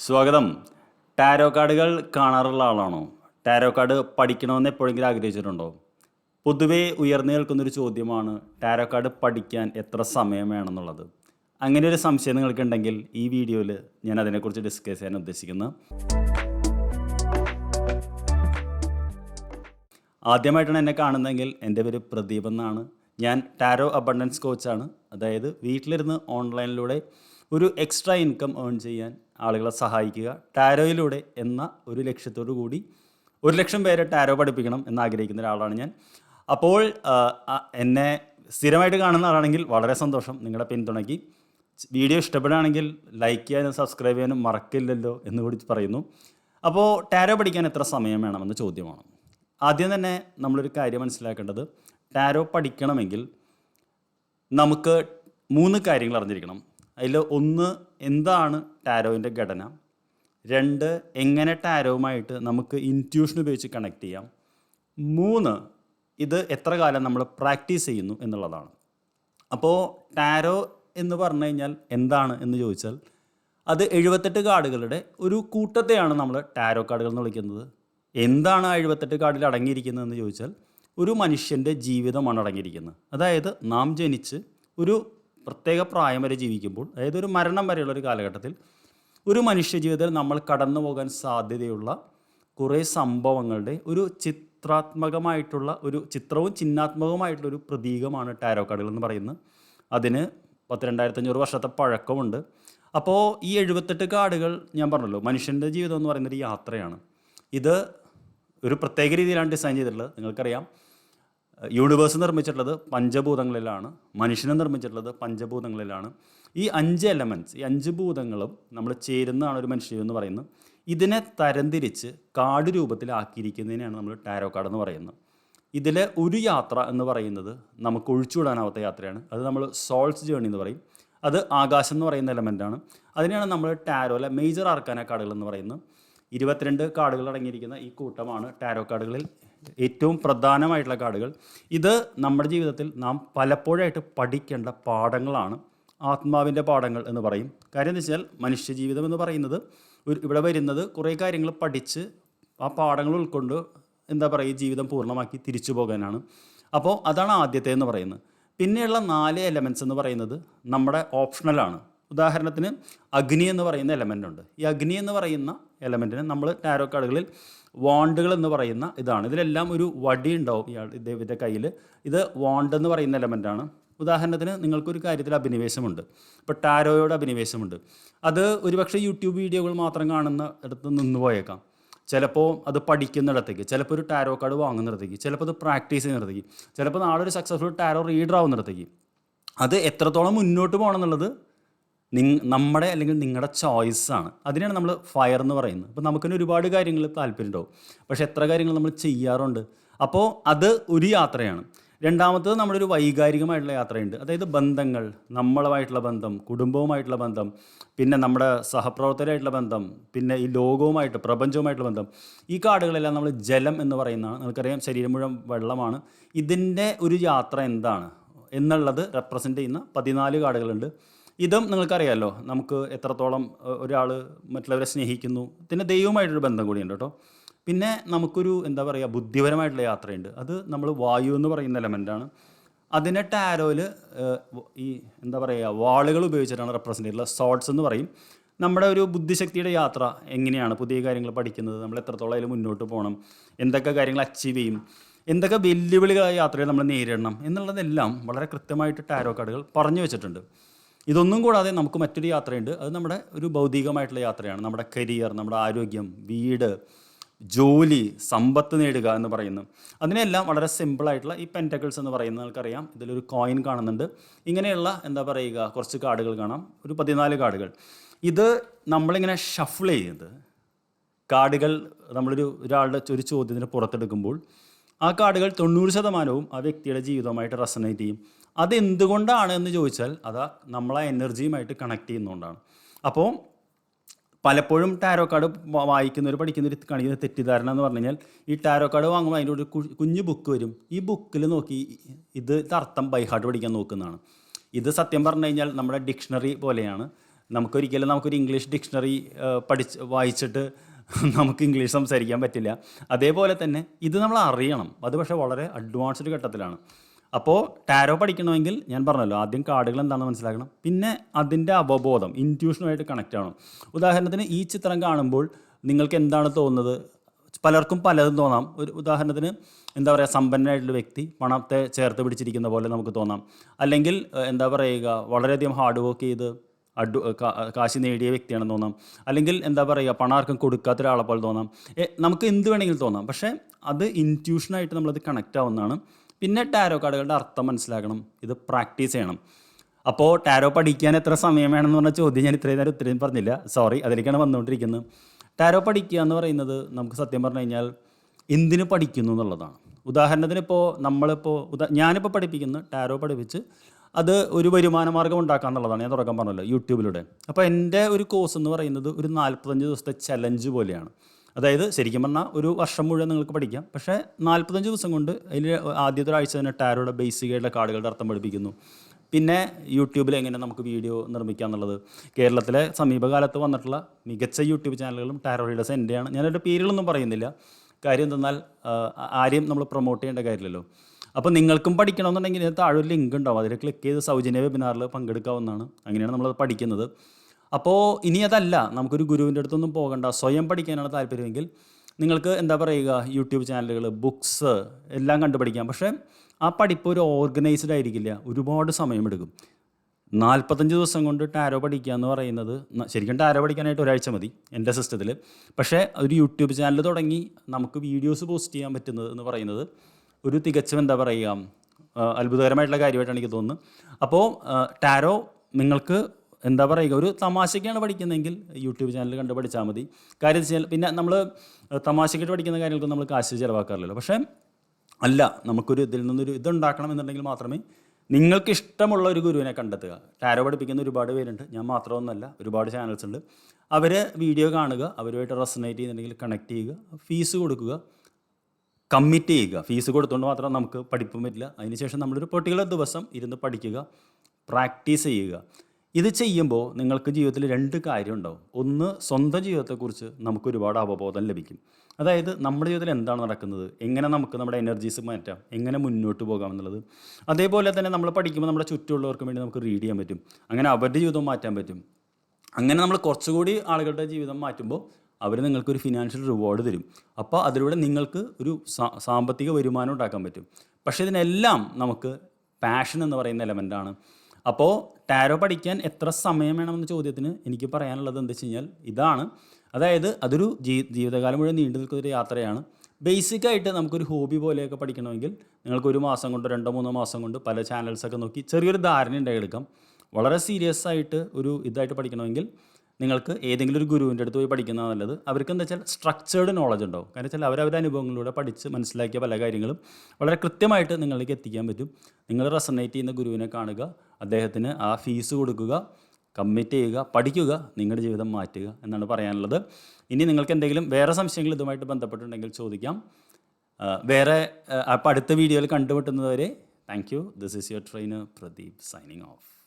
സ്വാഗതം. ടാരോ കാർഡുകൾ കാണാറുള്ള ആളാണോ? ടാരോ കാർഡ് പഠിക്കണമെന്ന് എപ്പോഴെങ്കിലും ആഗ്രഹിച്ചിട്ടുണ്ടോ? പൊതുവേ ഉയർന്നു നിൽക്കുന്നൊരു ചോദ്യമാണ് ടാരോ കാർഡ് പഠിക്കാൻ എത്ര സമയം വേണമെന്നുള്ളത്. അങ്ങനെ ഒരു സംശയം നിങ്ങൾക്കുണ്ടെങ്കിൽ ഈ വീഡിയോയിൽ ഞാൻ അതിനെക്കുറിച്ച് ഡിസ്കസ് ചെയ്യാൻ ഉദ്ദേശിക്കുന്നു. ആദ്യമായിട്ടാണ് എന്നെ കാണുന്നതെങ്കിൽ എന്റെ പേര് പ്രദീപ് എന്നാണ്. ഞാൻ ടാരോ അബണ്ടൻസ് കോച്ചാണ്. അതായത് വീട്ടിലിരുന്ന് ഓൺലൈനിലൂടെ ഒരു എക്സ്ട്രാ ഇൻകം ഏൺ ചെയ്യാൻ ആളുകളെ സഹായിക്കുക. ടാരോയിലൂടെ എന്ന ഒരു ലക്ഷ്യത്തോടു കൂടി ഒരു ലക്ഷം പേരെ ടാരോ പഠിപ്പിക്കണം എന്ന് ആഗ്രഹിക്കുന്ന ഒരാളാണ് ഞാൻ. അപ്പോൾ എന്നെ സ്ഥിരമായിട്ട് കാണുന്ന ആളാണെങ്കിൽ വളരെ സന്തോഷം. നിങ്ങളുടെ പിന്തുണയ്ക്ക്. വീഡിയോ ഇഷ്ടപ്പെടുകയാണെങ്കിൽ ലൈക്ക് ചെയ്യാനും സബ്സ്ക്രൈബ് ചെയ്യാനും മറക്കില്ലല്ലോ എന്ന് കൂടി പറയുന്നു. അപ്പോൾ ടാരോ പഠിക്കാൻ എത്ര സമയം വേണമെന്ന് ചോദ്യമാണ്. ആദ്യം തന്നെ നമ്മളൊരു കാര്യം മനസ്സിലാക്കേണ്ടത് ടാരോ പഠിക്കണമെങ്കിൽ നമുക്ക് മൂന്ന് കാര്യങ്ങൾ അറിഞ്ഞിരിക്കണം. അതിൽ ഒന്ന് എന്താണ് ടാരോവിന്റെ ഘടന? രണ്ട് എങ്ങനെ ടാരോവുമായിട്ട് നമുക്ക് ഇന്റ്യൂഷൻ ഉപയോഗിച്ച് കണക്ട് ചെയ്യാം? മൂന്ന് ഇത് എത്ര കാലം നമ്മൾ പ്രാക്ടീസ് ചെയ്യുന്നു എന്നുള്ളതാണ്. അപ്പോൾ ടാരോ എന്ന് പറഞ്ഞു കഴിഞ്ഞാൽ എന്താണ് എന്ന് ചോദിച്ചാൽ അത് എഴുപത്തെട്ട് കാർഡുകളുടെ ഒരു കൂട്ടത്തെയാണ് നമ്മൾ ടാരോ കാർഡുകൾ എന്ന് വിളിക്കുന്നത്. എന്താണ് ആ എഴുപത്തെട്ട് കാർഡിൽ അടങ്ങിയിരിക്കുന്നതെന്ന് ചോദിച്ചാൽ ഒരു മനുഷ്യന്റെ ജീവിതമാണ് അടങ്ങിയിരിക്കുന്നത്. അതായത് നാം ജനിച്ച് ഒരു പ്രത്യേക പ്രായം വരെ ജീവിക്കുമ്പോൾ അതായത് ഒരു മരണം വരെയുള്ള ഒരു കാലഘട്ടത്തിൽ ഒരു മനുഷ്യ ജീവിതത്തിൽ നമ്മൾ കടന്നു പോകാൻ സാധ്യതയുള്ള കുറേ സംഭവങ്ങളുടെ ഒരു ചിത്രാത്മകമായിട്ടുള്ള ഒരു ചിത്രവും ചിഹ്നാത്മകവുമായിട്ടുള്ള ഒരു പ്രതീകമാണ് ടാരോ കാർഡുകൾ എന്ന് പറയുന്നത്. അതിന് പത്ത് രണ്ടായിരത്തഞ്ഞൂറ് വർഷത്തെ പഴക്കമുണ്ട്. അപ്പോൾ ഈ എഴുപത്തെട്ട് കാർഡുകൾ ഞാൻ പറഞ്ഞല്ലോ മനുഷ്യന്റെ ജീവിതം എന്ന് പറയുന്നൊരു യാത്രയാണ്. ഇത് ഒരു പ്രത്യേക രീതിയിലാണ് ഡിസൈൻ ചെയ്തിട്ടുള്ളത് നിങ്ങൾക്കറിയാം. യൂണിവേഴ്സ് നിർമ്മിച്ചിട്ടുള്ളത് പഞ്ചഭൂതങ്ങളിലാണ് മനുഷ്യനെ നിർമ്മിച്ചിട്ടുള്ളത് പഞ്ചഭൂതങ്ങളിലാണ്. ഈ അഞ്ച് എലമെന്റ്സ് ഈ അഞ്ച് ഭൂതങ്ങളും നമ്മൾ ചേരുന്നതാണ് ഒരു മനുഷ്യൻ എന്ന് പറയുന്നത്. ഇതിനെ തരംതിരിച്ച് കാർഡ് രൂപത്തിലാക്കിയിരിക്കുന്നതിനെയാണ് നമ്മൾ ടാരോ കാർഡ് എന്ന് പറയുന്നത്. ഇതിലെ ഒരു യാത്ര എന്ന് പറയുന്നത് നമുക്ക് ഒഴിച്ചുവിടാനാവാത്ത യാത്രയാണ്. അത് നമ്മൾ സോൾസ് ജേണി എന്ന് പറയും. അത് ആകാശം എന്ന് പറയുന്ന എലമെന്റാണ് അതിനെയാണ് നമ്മൾ ടാരോയിലെ മേജർ ആർക്കാന കാർഡുകൾ എന്ന് പറയുന്നത്. ഇരുപത്തിരണ്ട് കാർഡുകൾ അടങ്ങിയിരിക്കുന്ന ഈ കൂട്ടമാണ് ടാരോ കാർഡുകളിൽ ഏറ്റവും പ്രധാനമായിട്ടുള്ള കാർഡുകൾ. ഇത് നമ്മുടെ ജീവിതത്തിൽ നാം പലപ്പോഴായിട്ട് പഠിക്കേണ്ട പാഠങ്ങളാണ്. ആത്മാവിന്റെ പാഠങ്ങൾ എന്ന് പറയും. കാര്യം എന്ന് വെച്ചാൽ മനുഷ്യജീവിതം എന്ന് പറയുന്നത് ഒരു ഇവിടെ വരുന്നത് കുറേ കാര്യങ്ങൾ പഠിച്ച് ആ പാഠങ്ങൾ ഉൾക്കൊണ്ട് എന്താ പറയുക ജീവിതം പൂർണമാക്കി തിരിച്ചു പോകാനാണ്. അപ്പോൾ അതാണ് ആദ്യത്തെ എന്ന് പറയുന്നത്. പിന്നെയുള്ള നാല് എലമെന്റ്സ് എന്ന് പറയുന്നത് നമ്മുടെ ഓപ്ഷണലാണ് ഉദാഹരണത്തിന് അഗ്നി എന്ന് പറയുന്ന എലമെന്റ് ഉണ്ട്. ഈ അഗ്നി എന്ന് പറയുന്ന എലമെന്റിന് നമ്മൾ ടാരോ കാർഡുകളിൽ വാണ്ടുകൾ എന്ന് പറയുന്ന ഇതാണ്. ഇതിലെല്ലാം ഒരു വടി ഉണ്ടാവും ഇയാൾ ഇദ്ദേഹത്തിന്റെ കയ്യിൽ ഇത് വാണ്ട് എന്ന് പറയുന്ന എലമെന്റാണ് ഉദാഹരണത്തിന് നിങ്ങൾക്കൊരു കാര്യത്തിൽ അഭിനിവേശമുണ്ട്. ഇപ്പോൾ ടാരോയോട് അഭിനിവേശമുണ്ട്. അത് ഒരുപക്ഷെ യൂട്യൂബ് വീഡിയോകൾ മാത്രം കാണുന്ന ഇടത്ത് നിന്ന് പോയേക്കാം. ചിലപ്പോൾ അത് പഠിക്കുന്നിടത്തേക്ക് ചിലപ്പോൾ ഒരു ടാരോ കാർഡ് വാങ്ങുന്നിടത്തേക്ക് ചിലപ്പോൾ അത് പ്രാക്ടീസ് ചെയ്യുന്നിടത്തേക്ക് ചിലപ്പോൾ നാളെ ഒരു സക്സസ്ഫുൾ ടാരോ റീഡർ ആവുന്നിടത്തേക്ക്. അത് എത്രത്തോളം മുന്നോട്ട് പോകണം എന്നുള്ളത് നമ്മുടെ അല്ലെങ്കിൽ നിങ്ങളുടെ ചോയ്സാണ് അതിനാണ് നമ്മൾ ഫയർ എന്ന് പറയുന്നത്. അപ്പോൾ നമുക്കിന് ഒരുപാട് കാര്യങ്ങൾ താല്പര്യം ഉണ്ടാവും പക്ഷേ എത്ര കാര്യങ്ങൾ നമ്മൾ ചെയ്യാറുണ്ട്? അപ്പോൾ അത് ഒരു യാത്രയാണ്. രണ്ടാമത്തത് നമ്മുടെ ഒരു വൈകാരികമായിട്ടുള്ള യാത്രയുണ്ട്. അതായത് ബന്ധങ്ങൾ നമ്മളുമായിട്ടുള്ള ബന്ധം കുടുംബവുമായിട്ടുള്ള ബന്ധം പിന്നെ നമ്മുടെ സഹപ്രവർത്തകരായിട്ടുള്ള ബന്ധം പിന്നെ ഈ ലോകവുമായിട്ട് പ്രപഞ്ചവുമായിട്ടുള്ള ബന്ധം. ഈ കാർഡുകളെല്ലാം നമ്മൾ ജലം എന്ന് പറയുന്നതാണ്. നമുക്കറിയാം ശരീരം മുഴുവൻ വെള്ളമാണ്. ഇതിന്റെ ഒരു യാത്ര എന്താണ്? എന്നുള്ളത് റെപ്രസെന്റ് ചെയ്യുന്ന പതിനാല് കാർഡുകളുണ്ട് ഇതും നിങ്ങൾക്കറിയാമല്ലോ നമുക്ക് എത്രത്തോളം ഒരാൾ മറ്റുള്ളവരെ സ്നേഹിക്കുന്നു. പിന്നെ ദൈവമായിട്ടൊരു ബന്ധം കൂടിയുണ്ട് കേട്ടോ. പിന്നെ നമുക്കൊരു എന്താ പറയുക ബുദ്ധിപരമായിട്ടുള്ള യാത്രയുണ്ട്. അത് നമ്മൾ വായു എന്ന് പറയുന്ന എലമെന്റാണ് അതിനെ ടാരോയിൽ ഈ എന്താ പറയുക വാളുകൾ ഉപയോഗിച്ചിട്ടാണ് റെപ്രസെന്റ് ചെയ്തിട്ടുള്ളത് സോട്ട്സ് എന്ന് പറയും. നമ്മുടെ ഒരു ബുദ്ധിശക്തിയുടെ യാത്ര എങ്ങനെയാണ്? പുതിയ കാര്യങ്ങൾ പഠിക്കുന്നത് നമ്മൾ എത്രത്തോളം അതിൽ മുന്നോട്ട് പോകണം എന്തൊക്കെ കാര്യങ്ങൾ അച്ചീവ് ചെയ്യും എന്തൊക്കെ വെല്ലുവിളികളായ യാത്രയിൽ നമ്മൾ നേരിടണം എന്നുള്ളതെല്ലാം വളരെ കൃത്യമായിട്ട് ടാരോ കാർഡുകൾ പറഞ്ഞു വെച്ചിട്ടുണ്ട്. ഇതൊന്നും കൂടാതെ നമുക്ക് മറ്റൊരു യാത്രയുണ്ട്. അത് നമ്മുടെ ഒരു ഭൗതികമായിട്ടുള്ള യാത്രയാണ്. നമ്മുടെ കരിയർ നമ്മുടെ ആരോഗ്യം വീട് ജോലി സമ്പത്ത് നേടുക എന്ന് പറയുന്നു. അതിനെല്ലാം വളരെ സിമ്പിളായിട്ടുള്ള ഈ പെന്റക്കിൾസ് എന്ന് പറയുന്നത് നിങ്ങൾക്കറിയാം ഇതിലൊരു കോയിൻ കാണുന്നുണ്ട്. ഇങ്ങനെയുള്ള എന്താ പറയുക കുറച്ച് കാർഡുകൾ കാണാം. ഒരു പതിനാല് കാർഡുകൾ. ഇത് നമ്മളിങ്ങനെ ഷഫിൾ ചെയ്യുന്നത്. കാർഡുകൾ നമ്മളൊരു ഒരാളുടെ ഒരു ചോദ്യത്തിന് പുറത്തെടുക്കുമ്പോൾ ആ കാർഡുകൾ തൊണ്ണൂറ് ശതമാനവും ആ വ്യക്തിയുടെ ജീവിതവുമായിട്ട് റെസനേറ്റ് ചെയ്യും. അതെന്തുകൊണ്ടാണ് എന്ന് ചോദിച്ചാൽ അത് നമ്മളെ എനർജിയുമായിട്ട് കണക്ട് ചെയ്യുന്നതുകൊണ്ടാണ്. അപ്പോൾ പലപ്പോഴും ടാരോ കാർഡ് വായിക്കുന്നവർ പഠിക്കുന്നവർ കാണിക്കുന്ന തെറ്റിദ്ധാരണ എന്ന് പറഞ്ഞു കഴിഞ്ഞാൽ ഈ ടാരോ കാർഡ് വാങ്ങുമ്പോൾ അതിന്റെ ഒരു കുഞ്ഞു ബുക്ക് വരും. ഈ ബുക്കിൽ നോക്കി ഇത് അർത്ഥം ബൈഹാർട്ട് പഠിക്കാൻ നോക്കുന്നതാണ്. ഇത് സത്യം പറഞ്ഞു കഴിഞ്ഞാൽ നമ്മുടെ ഡിക്ഷണറി പോലെയാണ്. നമുക്കൊരിക്കലും നമുക്കൊരു ഇംഗ്ലീഷ് ഡിക്ഷണറി പഠിച്ച് വായിച്ചിട്ട് നമുക്ക് ഇംഗ്ലീഷ് സംസാരിക്കാൻ പറ്റില്ല. അതേപോലെ തന്നെ ഇത് നമ്മൾ അറിയണം. അത് പക്ഷേ വളരെ അഡ്വാൻസ്ഡ് ഘട്ടത്തിലാണ്. അപ്പോൾ ടാരോ പഠിക്കണമെങ്കിൽ ഞാൻ പറഞ്ഞല്ലോ ആദ്യം കാർഡുകൾ എന്താണെന്ന് മനസ്സിലാക്കണം. പിന്നെ അതിന്റെ അവബോധം ഇന്റ്യൂഷനുമായിട്ട് കണക്റ്റ് ആവണം. ഉദാഹരണത്തിന് ഈ ചിത്രം കാണുമ്പോൾ നിങ്ങൾക്ക് എന്താണ് തോന്നുന്നത്? പലർക്കും പലതും തോന്നാം. ഒരു ഉദാഹരണത്തിന് എന്താ പറയുക സമ്പന്നനായിട്ടുള്ള വ്യക്തി പണത്തെ ചേർത്ത് പിടിച്ചിരിക്കുന്ന പോലെ നമുക്ക് തോന്നാം. അല്ലെങ്കിൽ എന്താ പറയുക വളരെയധികം ഹാർഡ് വർക്ക് ചെയ്ത് അഡു കാ- കാശ് നേടിയ വ്യക്തിയാണെന്ന് തോന്നാം. അല്ലെങ്കിൽ എന്താ പറയുക പണം ആർക്കും കൊടുക്കാത്ത ഒരാളെ പോലെ തോന്നാം. നമുക്ക് എന്ത് വേണമെങ്കിലും തോന്നാം. പക്ഷേ അത് ഇന്റ്യൂഷനായിട്ട് നമ്മളത് കണക്റ്റ് ആവുന്നതാണ്. പിന്നെ ടാരോ കാർഡുകളുടെ അർത്ഥം മനസ്സിലാക്കണം. ഇത് പ്രാക്ടീസ് ചെയ്യണം. അപ്പോൾ ടാരോ പഠിക്കാൻ എത്ര സമയം വേണമെന്ന് പറഞ്ഞ ചോദ്യം ഞാൻ ഇത്രയും നേരം ഉത്തരം പറഞ്ഞില്ല. സോറി അതിലേക്കാണ് വന്നുകൊണ്ടിരിക്കുന്നത്. ടാരോ പഠിക്കുക എന്ന് പറയുന്നത് നമുക്ക് സത്യം പറഞ്ഞു കഴിഞ്ഞാൽ എന്തിനു പഠിക്കുന്നു എന്നുള്ളതാണ്. ഉദാഹരണത്തിന് ഇപ്പോൾ നമ്മളിപ്പോൾ ഉദാ ഞാനിപ്പോൾ പഠിപ്പിക്കുന്ന ടാരോ പഠിപ്പിച്ച് അത് ഒരു വരുമാന മാർഗം ഉണ്ടാക്കുക എന്നുള്ളതാണ് ഞാൻ തുടക്കം പറഞ്ഞല്ലോ യൂട്യൂബിലൂടെ. അപ്പോൾ എന്റെ ഒരു കോഴ്സ് എന്ന് പറയുന്നത് ഒരു നാൽപ്പത്തഞ്ച് ദിവസത്തെ ചലഞ്ച് പോലെയാണ്. അതായത് ശരിക്കും പറഞ്ഞാൽ ഒരു വർഷം മുഴുവൻ നിങ്ങൾക്ക് പഠിക്കാം. പക്ഷേ നാൽപ്പത്തഞ്ച് ദിവസം കൊണ്ട് അതിൽ ആദ്യത്തെ ഒരാഴ്ച തന്നെ ടാരോയുടെ ബേസിക് ആയിട്ടുള്ള കാർഡുകളുടെ അർത്ഥം പഠിപ്പിക്കുന്നു. പിന്നെ യൂട്യൂബിൽ എങ്ങനെ നമുക്ക് വീഡിയോ നിർമ്മിക്കുക എന്നുള്ളത്. കേരളത്തിലെ സമീപകാലത്ത് വന്നിട്ടുള്ള മികച്ച യൂട്യൂബ് ചാനലുകളും ടാരോ റീഡേഴ്സ് എന്റെയാണ്. ഞാനൊരു പേരുകളൊന്നും പറയുന്നില്ല. കാര്യം എന്തെന്നാൽ ആരെയും നമ്മൾ പ്രൊമോട്ട് ചെയ്യേണ്ട കാര്യമില്ലല്ലോ. അപ്പോൾ നിങ്ങൾക്കും പഠിക്കണമെന്നുണ്ടെങ്കിൽ താഴെ ഒരു ലിങ്ക് ഉണ്ടാവും. അതിൽ ക്ലിക്ക് ചെയ്ത് സൗജന്യ വെബിനാറിൽ പങ്കെടുക്കാവുന്നതാണ്. അങ്ങനെയാണ് നമ്മളത് പഠിക്കുന്നത്. അപ്പോൾ ഇനി അതല്ല നമുക്കൊരു ഗുരുവിന്റെ അടുത്തൊന്നും പോകണ്ട. സ്വയം പഠിക്കാനാണ് താല്പര്യമെങ്കിൽ നിങ്ങൾക്ക് എന്താ പറയുക യൂട്യൂബ് ചാനലുകൾ ബുക്സ് എല്ലാം കണ്ടുപഠിക്കാം. പക്ഷേ ആ പഠിപ്പ് ഒരു ഓർഗനൈസ്ഡ് ആയിരിക്കില്ല. ഒരുപാട് സമയമെടുക്കും. നാൽപ്പത്തഞ്ച് ദിവസം കൊണ്ട് ടാരോ പഠിക്കുക എന്ന് പറയുന്നത് ശരിക്കും ടാരോ പഠിക്കാനായിട്ട് ഒരാഴ്ച മതി എന്റെ സിസ്റ്റത്തിൽ പക്ഷേ ഒരു യൂട്യൂബ് ചാനൽ തുടങ്ങി നമുക്ക് വീഡിയോസ് പോസ്റ്റ് ചെയ്യാൻ പറ്റുന്നത് എന്ന് പറയുന്നത് ഒരു തികച്ചും എന്താ പറയുക അത്ഭുതകരമായിട്ടുള്ള കാര്യമായിട്ടാണ് എനിക്ക് തോന്നുന്നത്. അപ്പോൾ ടാരോ നിങ്ങൾക്ക് എന്താ പറയുക ഒരു തമാശയ്ക്കാണ് പഠിക്കുന്നതെങ്കിൽ യൂട്യൂബ് ചാനൽ കണ്ട് പഠിച്ചാൽ മതി. കാര്യം വെച്ചാൽ പിന്നെ നമ്മൾ തമാശയ്ക്കായിട്ട് പഠിക്കുന്ന കാര്യങ്ങൾക്ക് നമ്മൾ കാശ് ചിലവാക്കാറില്ലല്ലോ. പക്ഷേ അല്ല നമുക്കൊരു ഇതിൽ നിന്നൊരു ഇതുണ്ടാക്കണം എന്നുണ്ടെങ്കിൽ മാത്രമേ നിങ്ങൾക്ക് ഇഷ്ടമുള്ള ഒരു ഗുരുവിനെ കണ്ടെത്തുക. ടാരോ പഠിപ്പിക്കുന്ന ഒരുപാട് പേരുണ്ട്. ഞാൻ മാത്രമൊന്നുമല്ല ഒരുപാട് ചാനൽസ് ഉണ്ട്. അവർ വീഡിയോ കാണുക അവരുമായിട്ട് റെസനേറ്റ് ചെയ്യുന്നുണ്ടെങ്കിൽ കണക്ട് ചെയ്യുക ഫീസ് കൊടുക്കുക. കമ്മിറ്റ് ചെയ്യുക. ഫീസ് കൊടുത്തുകൊണ്ട് മാത്രം നമുക്ക് പഠിപ്പും പറ്റില്ല അതിനുശേഷം നമ്മളൊരു പെർട്ടിക്കുലർ ദിവസം ഇരുന്ന് പഠിക്കുക പ്രാക്ടീസ് ചെയ്യുക. ഇത് ചെയ്യുമ്പോൾ നിങ്ങൾക്ക് ജീവിതത്തിൽ രണ്ട് കാര്യം ഉണ്ടാവും. ഒന്ന് സ്വന്തം ജീവിതത്തെക്കുറിച്ച് നമുക്ക് ഒരുപാട് അവബോധം ലഭിക്കും. അതായത് നമ്മുടെ ജീവിതത്തിൽ എന്താണ് നടക്കുന്നത്? എങ്ങനെ നമുക്ക് നമ്മുടെ എനർജീസ് മാറ്റാം? എങ്ങനെ മുന്നോട്ട് പോകാം എന്നുള്ളത്. അതേപോലെ തന്നെ നമ്മൾ പഠിക്കുമ്പോൾ നമ്മുടെ ചുറ്റുമുള്ളവർക്ക് വേണ്ടി നമുക്ക് റീഡ് ചെയ്യാൻ പറ്റും. അങ്ങനെ അവരുടെ ജീവിതം മാറ്റാൻ പറ്റും. അങ്ങനെ നമ്മൾ കുറച്ചുകൂടി ആളുകളുടെ ജീവിതം മാറ്റുമ്പോൾ അവർ നിങ്ങൾക്കൊരു ഫിനാൻഷ്യൽ റിവാർഡ് തരും. അപ്പോൾ അതിലൂടെ നിങ്ങൾക്ക് ഒരു സാമ്പത്തിക വരുമാനം ഉണ്ടാക്കാൻ പറ്റും. പക്ഷേ ഇതിനെല്ലാം നമുക്ക് പാഷൻ എന്ന് പറയുന്ന എലമെന്റാണ് അപ്പോൾ ടാരോ പഠിക്കാൻ എത്ര സമയം വേണമെന്ന ചോദ്യത്തിന് എനിക്ക് പറയാനുള്ളത് എന്താ വെച്ച് കഴിഞ്ഞാൽ ഇതാണ്. അതായത് അതൊരു ജീ ജീവിതകാലം മുഴുവൻ നീണ്ടു നിൽക്കുന്ന ഒരു യാത്രയാണ്. ബേസിക്കായിട്ട് നമുക്കൊരു ഹോബി പോലെയൊക്കെ പഠിക്കണമെങ്കിൽ നിങ്ങൾക്ക് ഒരു മാസം കൊണ്ട് രണ്ടോ മൂന്നോ മാസം കൊണ്ട് പല ചാനൽസൊക്കെ നോക്കി ചെറിയൊരു ധാരണ ഉണ്ടായെടുക്കാം വളരെ സീരിയസ് ആയിട്ട് ഒരു ഇതായിട്ട് പഠിക്കണമെങ്കിൽ നിങ്ങൾക്ക് ഏതെങ്കിലും ഒരു ഗുരുവിന്റെ അടുത്ത് പോയി പഠിക്കുന്നതാണ് നല്ലത്. അവർക്ക് എന്താ വെച്ചാൽ സ്ട്രക്ചേർഡ് നോളജ് ഉണ്ടാവും. കാരണം വെച്ചാൽ അവരവരുടെ അനുഭവങ്ങളിലൂടെ പഠിച്ച് മനസ്സിലാക്കിയ പല കാര്യങ്ങളും വളരെ കൃത്യമായിട്ട് നിങ്ങളിലേക്ക് എത്തിക്കാൻ പറ്റും. നിങ്ങൾ റെസനേറ്റ് ചെയ്യുന്ന ഗുരുവിനെ കാണുക അദ്ദേഹത്തിന് ആ ഫീസ് കൊടുക്കുക കമ്മിറ്റ് ചെയ്യുക പഠിക്കുക നിങ്ങളുടെ ജീവിതം മാറ്റുക എന്നാണ് പറയാനുള്ളത്. ഇനി നിങ്ങൾക്ക് എന്തെങ്കിലും വേറെ സംശയങ്ങൾ ഇതുമായിട്ട് ബന്ധപ്പെട്ടുണ്ടെങ്കിൽ ചോദിക്കാം. വേറെ അപ്പോൾ അടുത്ത വീഡിയോയിൽ കണ്ടുമുട്ടുന്നതുവരെ thank you this is your trainer Pradeep signing off